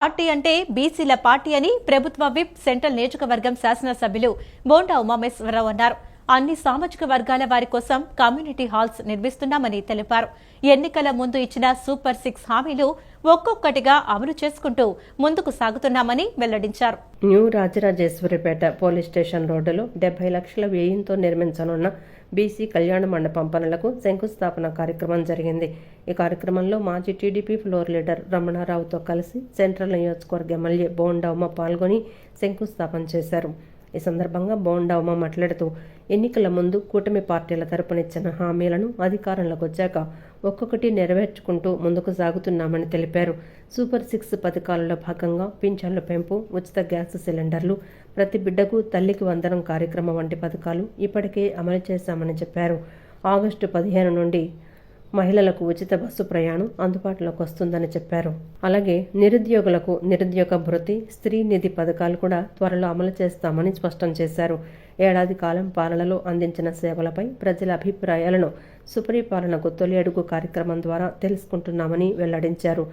Party అంటే బీసీల party అని ప్రభుత్వ విప్ సెంట్రల్ నియోజకవర్గం శాసనసభ్యులు బోండా ఉమామేశ్వరరావు అన్నారు. అన్ని సామాజిక వర్గాల వారి కోసం కమ్యూనిటీ హాల్స్ నిర్మిస్తున్నామని తెలిపారు. ఎన్నికల ముందు ఇచ్చిన సూపర్ సిక్స్ హామీలు ఒక్కొక్కటిగా అమలు చేసుకుంటూ ముందుకు సాగుతున్నామని వెల్లడించారు. న్యూ రాజరాజేశ్వరిపేట పోలీస్ స్టేషన్ రోడ్డులో డెబ్బై లక్షల వ్యయంతో నిర్మించనున్న బీసీ కళ్యాణ మండపం పనులకు శంకుస్థాపన కార్యక్రమం జరిగింది. ఈ కార్యక్రమంలో మాజీ టీడీపీ ఫ్లోర్ లీడర్ రమణారావుతో కలిసి సెంట్రల్ నియోజకవర్గ ఎమ్మెల్యే బోండా పాల్గొని శంకుస్థాపన చేశారు. ఈ సందర్భంగా బోండా ఉమ మాట్లాడుతూ ఎన్నికల ముందు కూటమి పార్టీల తరపునిచ్చిన హామీలను అధికారంలోకి వచ్చాక ఒక్కొక్కటి నెరవేర్చుకుంటూ ముందుకు సాగుతున్నామని తెలిపారు. సూపర్ సిక్స్ పథకాలలో భాగంగా పింఛన్ల పెంపు ఉచిత గ్యాస్ సిలిండర్లు ప్రతి బిడ్డకు తల్లికి వందనం కార్యక్రమం వంటి పథకాలు ఇప్పటికే అమలు చేశామని చెప్పారు. ఆగస్టు పదిహేను నుండి మహిళలకు ఉచిత బస్సు ప్రయాణం అందుబాటులోకి వస్తుందని చెప్పారు. అలాగే నిరుద్యోగులకు నిరుద్యోగ భృతి స్త్రీ నిధి పథకాలు కూడా త్వరలో అమలు చేస్తామని స్పష్టం చేశారు. ఏడాది కాలం పాలనలో అందించిన సేవలపై ప్రజల అభిప్రాయాలను సుపరిపాలనకు తొలి అడుగు కార్యక్రమం ద్వారా తెలుసుకుంటున్నామని వెల్లడించారు.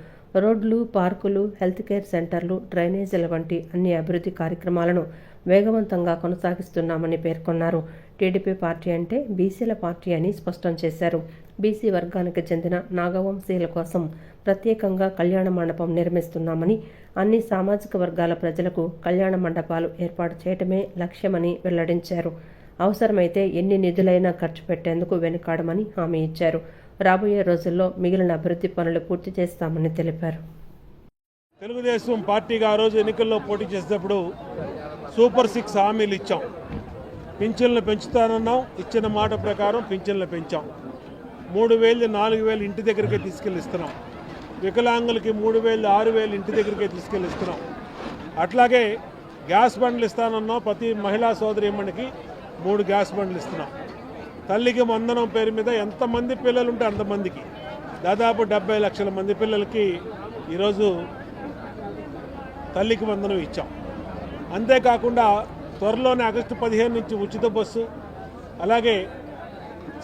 రోడ్లు పార్కులు హెల్త్ కేర్ సెంటర్లు డ్రైనేజీల వంటి అన్ని అభివృద్ధి కార్యక్రమాలను వేగవంతంగా కొనసాగిస్తున్నామని పేర్కొన్నారు. టీడీపీ పార్టీ అంటే బీసీల పార్టీ అని స్పష్టం చేశారు. బీసీ వర్గానికి చెందిన నాగవంశీయుల కోసం ప్రత్యేకంగా కళ్యాణ మండపం నిర్మిస్తున్నామని అన్ని సామాజిక వర్గాల ప్రజలకు కళ్యాణ మండపాలు ఏర్పాటు చేయటమే లక్ష్యమని వెల్లడించారు. అవసరమైతే ఎన్ని నిధులైనా ఖర్చు పెట్టేందుకు వెనుకాడమని హామీ ఇచ్చారు. రాబోయే రోజుల్లో మిగిలిన అభివృద్ధి పనులు పూర్తి చేస్తామని తెలిపారు. తెలుగుదేశం పార్టీగా ఆ రోజు ఎన్నికల్లో పోటీ చేసేటప్పుడు సూపర్ సిక్స్ హామీలు ఇచ్చాం. పింఛన్లు పెంచుతానన్నాం ఇచ్చిన మాట ప్రకారం పింఛన్లు పెంచాం. మూడు వేలు నాలుగు వేలు ఇంటి దగ్గరికే తీసుకెళ్ళి ఇస్తున్నాం వికలాంగులకి మూడు వేలు ఆరు వేలు ఇంటి దగ్గరికే తీసుకెళ్ళి ఇస్తున్నాం అట్లాగే గ్యాస్ బండ్లు ఇస్తానన్నాం ప్రతి మహిళా సోదరిమ్మడికి మూడు గ్యాస్ బండ్లు ఇస్తున్నాం. తల్లికి వందనం పేరు మీద ఎంతమంది పిల్లలు ఉంటే అంతమందికి. దాదాపు డెబ్బై లక్షల మంది పిల్లలకి ఈరోజు తల్లికి వందనం ఇచ్చాం. అంతేకాకుండా త్వరలోనే ఆగస్టు పదిహేను నుంచి ఉచిత బస్సు అలాగే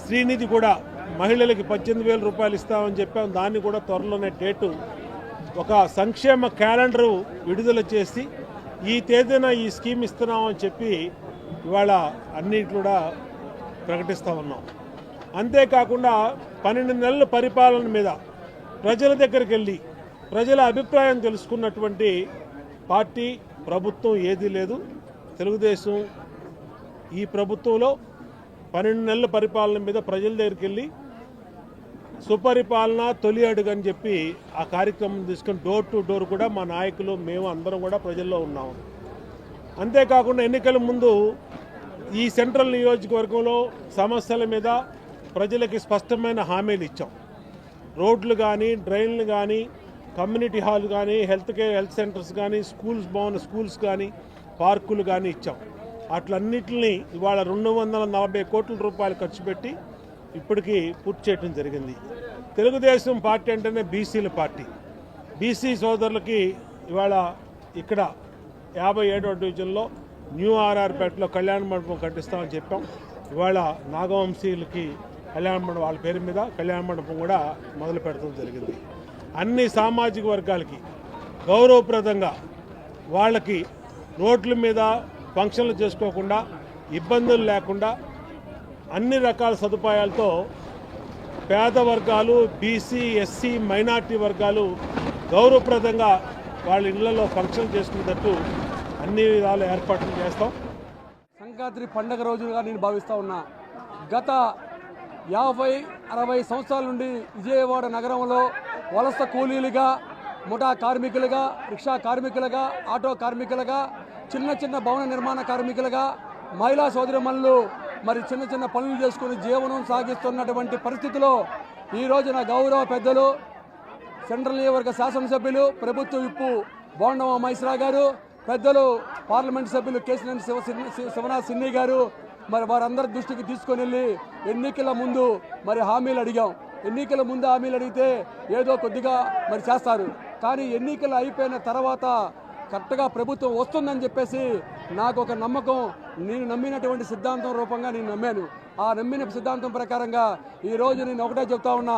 శ్రీనిధి కూడా మహిళలకి పద్దెనిమిది వేల రూపాయలు ఇస్తామని చెప్పాం. దాన్ని కూడా త్వరలోనే డేటు ఒక సంక్షేమ క్యాలెండరు విడుదల చేసి ఈ తేదీన ఈ స్కీమ్ ఇస్తున్నామని చెప్పి ఇవాళ అన్ని కూడా ప్రకటిస్తూ ఉన్నాం. అంతేకాకుండా పన్నెండు నెలల పరిపాలన మీద ప్రజల దగ్గరికి వెళ్ళి ప్రజల అభిప్రాయం తెలుసుకున్నటువంటి పార్టీ ప్రభుత్వం ఏదీ లేదు. తెలుగుదేశం ఈ ప్రభుత్వంలో పన్నెండు నెలల పరిపాలన మీద ప్రజల దగ్గరికి వెళ్ళి సుపరిపాలన తొలి అడుగు అని చెప్పి ఆ కార్యక్రమం తీసుకుని డోర్ టు డోర్ కూడా మా నాయకులు మేము అందరం కూడా ప్రజల్లో ఉన్నాము అంతేకాకుండా ఎన్నికల ముందు ఈ సెంట్రల్ నియోజకవర్గంలో సమస్యల మీద ప్రజలకి స్పష్టమైన హామీలు ఇచ్చాం. రోడ్లు కానీ డ్రైన్లు కానీ కమ్యూనిటీ హాల్ కానీ హెల్త్ కేర్ హెల్త్ సెంటర్స్ కానీ స్కూల్స్ బాగున్న స్కూల్స్ కానీ పార్కులు కానీ ఇచ్చాం. అట్లన్నిటిని ఇవాళ రెండు వందల నలభై కోట్ల రూపాయలు ఖర్చు పెట్టి ఇప్పటికీ పూర్తి చేయడం జరిగింది. తెలుగుదేశం పార్టీ అంటేనే బీసీల పార్టీ. బీసీ సోదరులకి ఇవాళ ఇక్కడ యాభై ఏడో డివిజన్లో న్యూ ఆర్ఆర్పేటలో కళ్యాణ మండపం కట్టిస్తామని చెప్పాం. ఇవాళ నాగవంశీయులకి కళ్యాణ మండపం వాళ్ళ పేరు మీద కళ్యాణ మండపం కూడా మొదలు పెడతాం జరిగింది. అన్ని సామాజిక వర్గాలకి గౌరవప్రదంగా వాళ్ళకి రోడ్ల మీద ఫంక్షన్లు చేసుకోకుండా ఇబ్బందులు లేకుండా అన్ని రకాల సదుపాయాలతో పేద వర్గాలు బీసీ ఎస్సీ మైనార్టీ వర్గాలు గౌరవప్రదంగా వాళ్ళ ఇళ్ళలో ఫంక్షన్ చేసుకునేటట్టు అన్ని విధాల ఏర్పాట్లు చేస్తాం. సంక్రాంతి పండగ రోజులుగా నేను భావిస్తూ ఉన్నా. గత యాభై అరవై సంవత్సరాల నుండి విజయవాడ నగరంలో వలస కూలీలుగా ముఠా కార్మికులుగా రిక్షా కార్మికులుగా ఆటో కార్మికులుగా చిన్న చిన్న భవన నిర్మాణ కార్మికులుగా మహిళా సోదరిమణులు మరి చిన్న చిన్న పనులు చేసుకుని జీవనం సాగిస్తున్నటువంటి పరిస్థితిలో ఈ రోజున గౌరవ పెద్దలు సెంట్రల్ నియోజకవర్గ శాసనసభ్యులు ప్రభుత్వ విప్పు బోండవ మైశ్రా గారు పెద్దలు పార్లమెంట్ సభ్యులు కేసినేని శివ శివ- శివనాథ్ సిన్ని గారు మరి వారందరి దృష్టికి తీసుకొని వెళ్ళి ఎన్నికల ముందు మరి హామీలు అడిగాం. ఎన్నికల ముందు హామీలు అడిగితే ఏదో కొద్దిగా మరి చేస్తారు. కానీ ఎన్నికలు అయిపోయిన తర్వాత కరెక్ట్గా ప్రభుత్వం వస్తుందని చెప్పేసి నాకు ఒక నమ్మకం. నేను నమ్మినటువంటి సిద్ధాంతం రూపంగా నేను నమ్మాను. ఆ నమ్మిన సిద్ధాంతం ప్రకారంగా ఈ రోజు నేను ఒకటే చెప్తా ఉన్నా.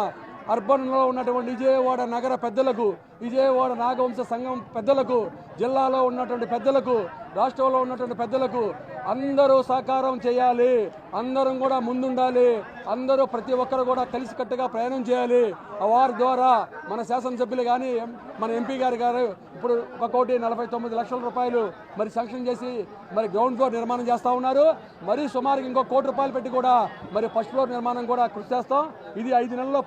అర్బన్లో ఉన్నటువంటి విజయవాడ నగర పెద్దలకు విజయవాడ నాగవంశ సంఘం పెద్దలకు జిల్లాలో ఉన్నటువంటి పెద్దలకు రాష్ట్రంలో ఉన్నటువంటి పెద్దలకు అందరూ సహకారం చేయాలి. అందరం కూడా ముందుండాలి. అందరూ ప్రతి ఒక్కరు కూడా కలిసికట్టుగా ప్రయాణం చేయాలి. వారి ద్వారా మన శాసనసభ్యులు కానీ మన ఎంపీ గారు గారు ఇప్పుడు ఒక కోటి నలభై తొమ్మిది లక్షల రూపాయలు మరి శాంక్షన్ చేసి మరి గ్రౌండ్ ఫ్లోర్ నిర్మాణం చేస్తూ ఉన్నారు. మరి సుమారుగా ఇంకో కోటి రూపాయలు పెట్టి కూడా మరి ఫస్ట్ ఫ్లోర్ నిర్మాణం కూడా కృషి చేస్తాం. ఇది ఐదు నెలల్లో